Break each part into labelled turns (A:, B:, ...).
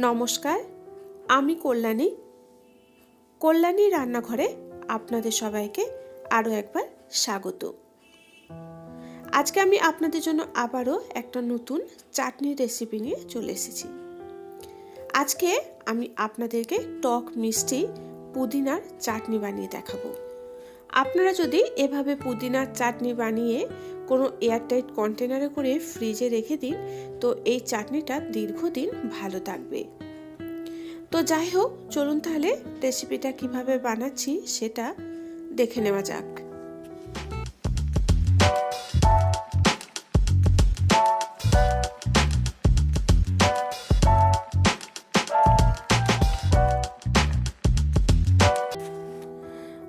A: নমস্কার, আমি কল্যাণী। কল্যাণী রান্নাঘরে আপনাদের সবাইকে আরও একবার স্বাগত। আজকে আমি আপনাদের জন্য আবারও একটা নতুন চাটনির রেসিপি নিয়ে চলে এসেছি। আজকে আমি আপনাদেরকে টক মিষ্টি পুদিনার চাটনি বানিয়ে দেখাবো। আপনারা যদি এভাবে পুদিনার চাটনি বানিয়ে কোনো এয়ারটাইট কন্টেনারে করে ফ্রিজে রেখে দিন, তো এই চাটনিটা দীর্ঘদিন ভালো থাকবে। তো যাই হোক, চলুন তাহলে রেসিপিটা কীভাবে বানাচ্ছি সেটা দেখে নেওয়া যাক।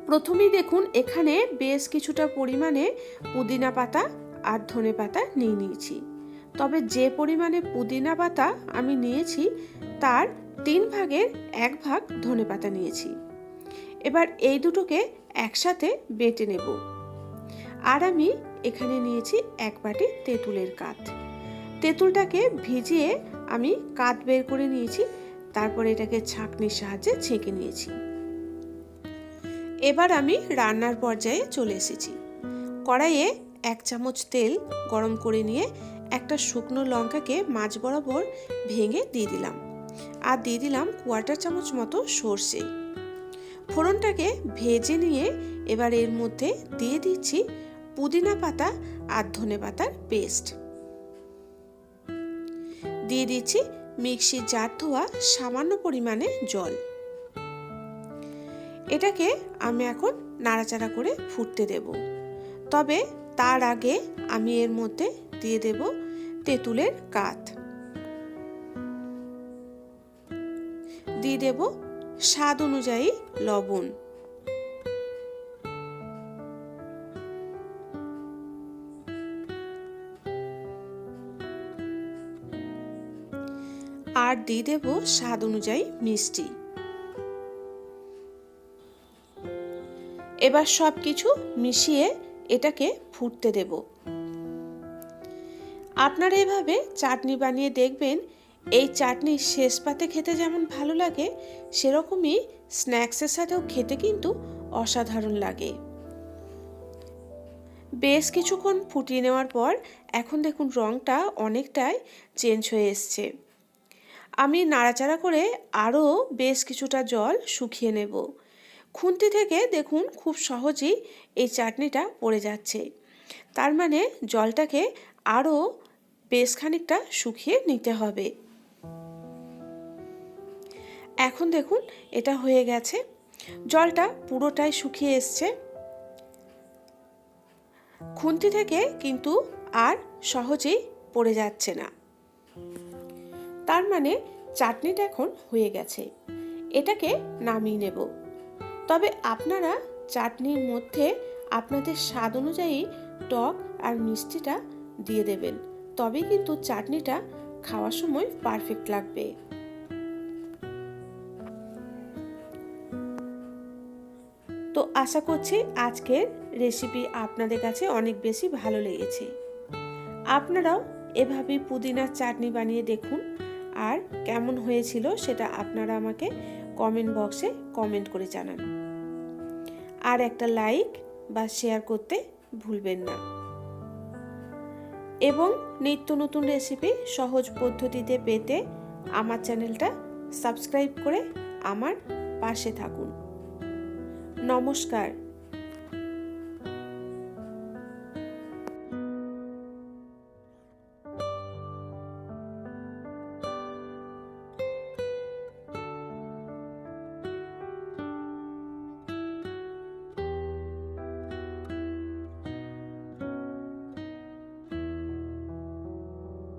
A: প্রথমেই দেখুন এখানে বেশ কিছুটা পরিমাণে পুদিনা পাতা আর ধনে পাতা নিয়ে নিয়েছি। তবে যে পরিমাণে পুদিনা পাতা আমি নিয়েছি, তার তিন ভাগের এক ভাগ ধনে পাতা নিয়েছি। এবার এই দুটোকে একসাথে বেটে নেব। আর আমি এখানে নিয়েছি এক বাটি তেঁতুলের কাঠ। তেঁতুলটাকে ভিজিয়ে আমি কাঠ বের করে নিয়েছি, তারপরে এটাকে ছাঁকনির সাহায্যে ছেঁকে নিয়েছি। এবার আমি রান্নার পর্যায়ে চলে এসেছি। কড়াইয়ে এক চামচ তেল গরম করে নিয়ে একটা শুকনো লঙ্কাকে মাছ বরাবর ভেঙে দিয়ে দিলাম। আর দিয়ে দিলাম কোয়ার্টার চামচ মতো সর্ষে। ফোড়নটাকে ভেজে নিয়ে এবার এর মধ্যে দিয়ে দিচ্ছি পুদিনা পাতা আর ধনে পাতার পেস্ট। দিয়ে দিচ্ছি মিক্সির জার ধোয়া সামান্য পরিমাণে জল। এটাকে আমি এখন নাড়াচাড়া করে ফুটতে দেব। তবে তার আগে আমি এর মধ্যে দিয়ে দেব তেঁতুলের কাঠ দিয়ে দেব স্বাদ অনুযায়ী লবণ। আর দিয়ে দেব স্বাদ অনুযায়ী মিষ্টি। এবার সব কিছু মিশিয়ে এটাকে ফুটতে দেব। আপনারা এভাবে চাটনি বানিয়ে দেখবেন, এই চাটনি শেষ পাতে খেতে যেমন ভালো লাগে, সেরকমই স্ন্যাক্সের সাথেও খেতে কিন্তু অসাধারণ লাগে। বেশ কিছুক্ষণ ফুটিয়ে নেওয়ার পর এখন দেখুন রঙটা অনেকটাই চেঞ্জ হয়ে এসছে। আমি নাড়াচাড়া করে আরও বেশ কিছুটা জল শুকিয়ে নেব। খুন্তি থেকে দেখুন খুব সহজেই এই চাটনিটা পড়ে যাচ্ছে। তার মানে জলটাকে আরও বেশ খানিকটা শুকিয়ে নিতে হবে। এখন দেখুন এটা হয়ে গেছে। জলটা পুরোটাই শুকিয়ে এসছে। খুন্তি থেকে কিন্তু আর সহজেই পড়ে যাচ্ছে না। তার মানে চাটনিটা এখন হয়ে গেছে। এটাকে নামিয়ে নেব। তবে আপনারা চাটনির মধ্যে আপনাদের স্বাদ অনুযায়ী টক আর মিষ্টিটা দিয়ে দেবেন। তবে কিন্তু চাটনিটা খাওয়ার সময় পারফেক্ট লাগবে। তো আশা করছি আজকের রেসিপি আপনাদের কাছে অনেক বেশি ভালো লেগেছে। আপনারাও এভাবে পুদিনার চাটনি বানিয়ে দেখুন, আর কেমন হয়েছিল সেটা আপনারা আমাকে কমেন্ট বক্সে কমেন্ট করে জানান। আর একটা লাইক বা শেয়ার করতে ভুলবেন না। এবং নিত্য নতুন রেসিপি সহজ পদ্ধতিতে পেতে আমার চ্যানেলটা সাবস্ক্রাইব করে আমার পাশে থাকুন। নমস্কার।